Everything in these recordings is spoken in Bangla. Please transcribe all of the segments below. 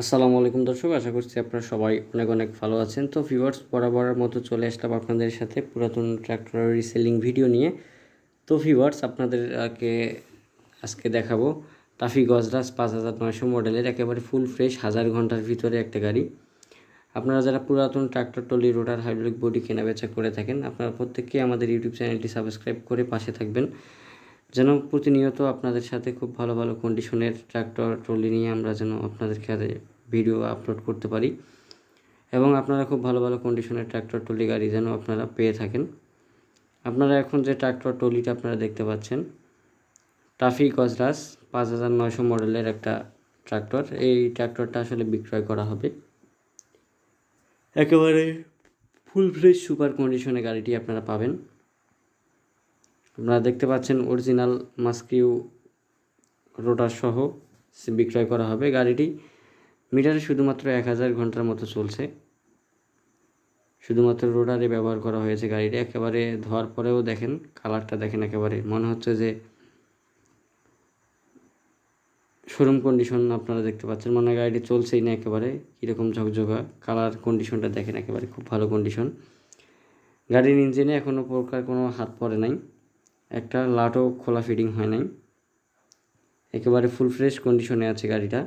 আসসালামু আলাইকুম দর্শক, আশা করছি আপনারা সবাই অনেক অনেক ভালো আছেন। তো ভিউয়ার্স বরাবরের মতো চলে আসলাম আপনাদের সাথে পুরাতন ট্র্যাক্টরের রিসেলিং ভিডিও নিয়ে। তো ভিউয়ার্স আপনাদেরকে আজকে দেখাবো টাফি গজরাজ পাঁচ হাজার নয়শো মডেলের একেবারে ফুল ফ্রেশ হাজার ঘণ্টার ভিতরে একটা গাড়ি। আপনারা যারা পুরাতন tractor trolley rotor hydraulic body কেনাবেচা করে থাকেন, আপনারা প্রত্যেককেই আমাদের ইউটিউব চ্যানেলটি সাবস্ক্রাইব করে পাশে থাকবেন। যেন প্রতিনিয়ত আপনাদের সাথে খুব ভালো ভালো কন্ডিশনের ট্রাক্টর ট্রলি নিয়ে আমরা যেন আপনাদের কাছে ভিডিও আপলোড করতে পারি। এবং আপনারা খুব ভালো ভালো কন্ডিশনের ট্রাক্টর ট্রলি গাড়ি যেন আপনারা পেয়ে থাকেন। আপনারা এখন যে ট্রাক্টর ট্রলিটা আপনারা দেখতে পাচ্ছেন টাফি গজরাস পাঁচ হাজার নয়শো মডেলের একটা ট্রাক্টর এই ট্রাক্টরটা আসলে বিক্রয় করা হবে। একেবারে ফুল ফ্রেশ সুপার কন্ডিশনে গাড়িটি আপনারা পাবেন। আপনারা দেখতে পাচ্ছেন অরিজিনাল মাস্কিউ রোটার সহ বিক্রয় করা হবে। গাড়িটি মিটারে শুধুমাত্র এক হাজার ঘণ্টার মতো চলছে। শুধুমাত্র রোটারে ব্যবহার করা হয়েছে গাড়িটি। একেবারে ধোয়ার পরেও দেখেন কালারটা দেখেন একেবারে। মনে হচ্ছে যে শোরুম কন্ডিশন আপনারা দেখতে পাচ্ছেন। মনে হয় গাড়িটি চলছেই না একেবারে। কীরকম ঝকঝকা। কালার কন্ডিশনটা দেখেন একেবারে। খুব ভালো কন্ডিশন গাড়ির ইঞ্জিনে এখনও প্রকার কোনো হাত পড়ে নাই। একটা লাটও খোলা ফিটিং হয় নাই। একেবারে ফুল ফ্রেশ কন্ডিশনে আছে গাড়িটা।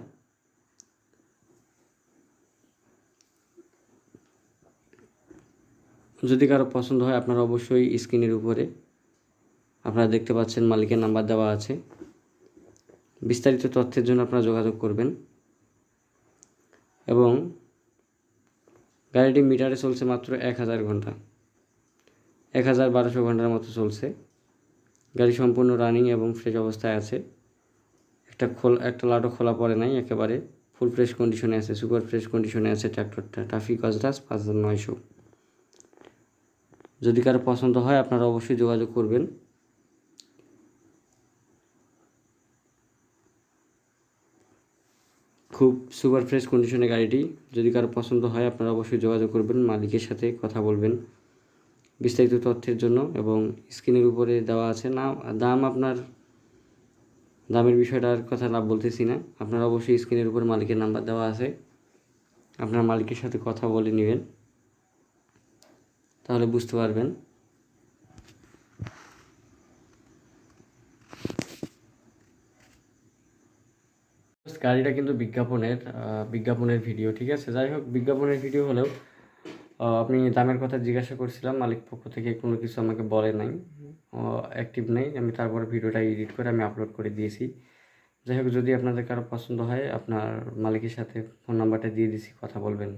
যদি কারও পছন্দ হয়, আপনারা অবশ্যই স্ক্রিনের উপরে আপনারা দেখতে পাচ্ছেন মালিকের নাম্বার দেওয়া আছে। বিস্তারিত তথ্যের জন্য আপনারা যোগাযোগ করবেন। এবং গাড়িটি মিটারে চলছে মাত্র এক হাজার ঘণ্টা। এক হাজার বারোশো ঘণ্টার মতো চলছে। গাড়ি সম্পূর্ণ রানিং এবং ফ্রেশ অবস্থায় আছে। একটা খোল, একটা লাটও খোলা পড়ে নাই, একেবারে ফুল ফ্রেশ কন্ডিশনে আছে সুপার ফ্রেশ কন্ডিশনে আছে ট্র্যাক্টরটা ট্রাফিক গজরাজ পাঁচ হাজার নয়শো। যদি কারও পছন্দ হয়, আপনারা অবশ্যই যোগাযোগ করবেন। খুব সুপার ফ্রেশ কন্ডিশনে গাড়িটি, যদি কারও পছন্দ হয়, আপনারা অবশ্যই যোগাযোগ করবেন, মালিকের সাথে কথা বলবেন। বিস্তারিত তথ্যের জন্য এবং স্ক্রিনের উপরে দেওয়া আছে না দাম আপনার, দামের বিষয়টার কথা না বলতেছি না। আপনারা অবশ্যই স্ক্রিনের উপর মালিকের নাম্বার দেওয়া আছে। আপনার মালিকের সাথে কথা বলে নেবেন। তাহলে বুঝতে পারবেন। গাড়িটা কিন্তু বিজ্ঞাপনের বিজ্ঞাপনের ভিডিও, ঠিক আছে? যাই হোক, বিজ্ঞাপনের ভিডিও হলেও আপনি দামের কথা জিজ্ঞাসা করছিলাম মালিক পক্ষ থেকে কোনো কিছু আমাকে বলে নাই। অ্যাক্টিভ নেই আমি তারপর ভিডিওটা এডিট করে আমি আপলোড করে দিয়েছি। যাই হোক যদি আপনাদের কারও পছন্দ হয় আপনার মালিকের সাথে ফোন নাম্বারটা দিয়ে দিয়েছি কথা বলবেন।